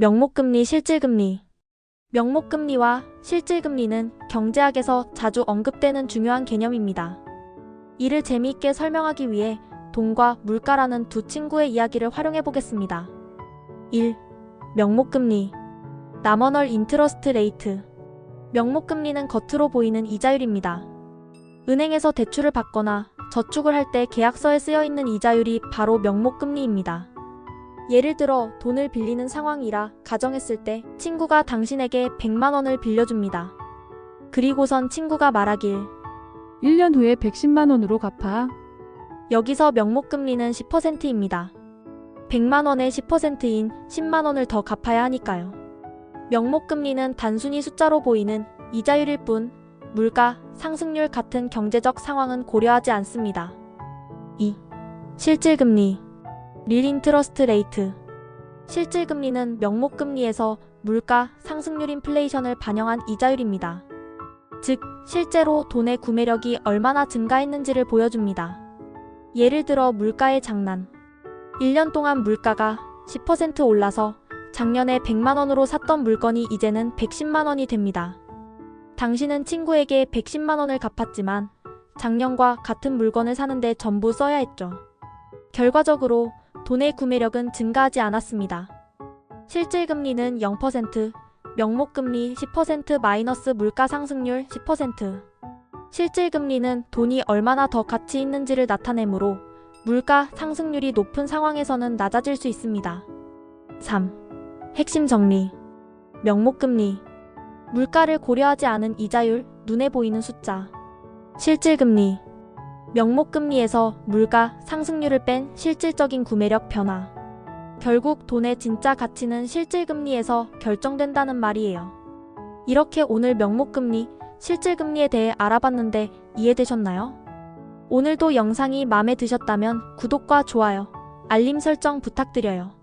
명목금리, 실질금리. 명목금리와 실질금리는 경제학에서 자주 언급되는 중요한 개념입니다. 이를 재미있게 설명하기 위해 돈과 물가라는 두 친구의 이야기를 활용해 보겠습니다. 1. 명목금리. 남원얼 인트러스트 레이트. 명목금리는 겉으로 보이는 이자율입니다. 은행에서 대출을 받거나 저축을 할 때 계약서에 쓰여 있는 이자율이 바로 명목금리입니다. 예를 들어 돈을 빌리는 상황이라 가정했을 때 친구가 당신에게 100만 원을 빌려줍니다. 그리고선 친구가 말하길 1년 후에 110만 원으로 갚아. 여기서 명목금리는 10%입니다. 100만 원의 10%인 10만 원을 더 갚아야 하니까요. 명목금리는 단순히 숫자로 보이는 이자율일 뿐 물가, 상승률 같은 경제적 상황은 고려하지 않습니다. 2. 실질금리 릴 인트러스트 레이트 실질 금리는 명목 금리에서 물가, 상승률 인플레이션을 반영한 이자율입니다. 즉, 실제로 돈의 구매력이 얼마나 증가했는지를 보여줍니다. 예를 들어 물가의 장난. 1년 동안 물가가 10% 올라서 작년에 100만 원으로 샀던 물건이 이제는 110만 원이 됩니다. 당신은 친구에게 110만 원을 갚았지만 작년과 같은 물건을 사는데 전부 써야 했죠. 결과적으로 돈의 구매력은 증가하지 않았습니다. 실질금리는 0%, 명목금리 10% 마이너스 물가 상승률 10%. 실질금리는 돈이 얼마나 더 가치 있는지를 나타내므로 물가 상승률이 높은 상황에서는 낮아질 수 있습니다. 3. 핵심 정리. 명목금리. 물가를 고려하지 않은 이자율, 눈에 보이는 숫자. 실질금리. 명목금리에서 물가 상승률을 뺀 실질적인 구매력 변화. 결국 돈의 진짜 가치는 실질금리에서 결정된다는 말이에요. 이렇게 오늘 명목금리, 실질금리에 대해 알아봤는데 이해되셨나요? 오늘도 영상이 마음에 드셨다면 구독과 좋아요, 알림 설정 부탁드려요.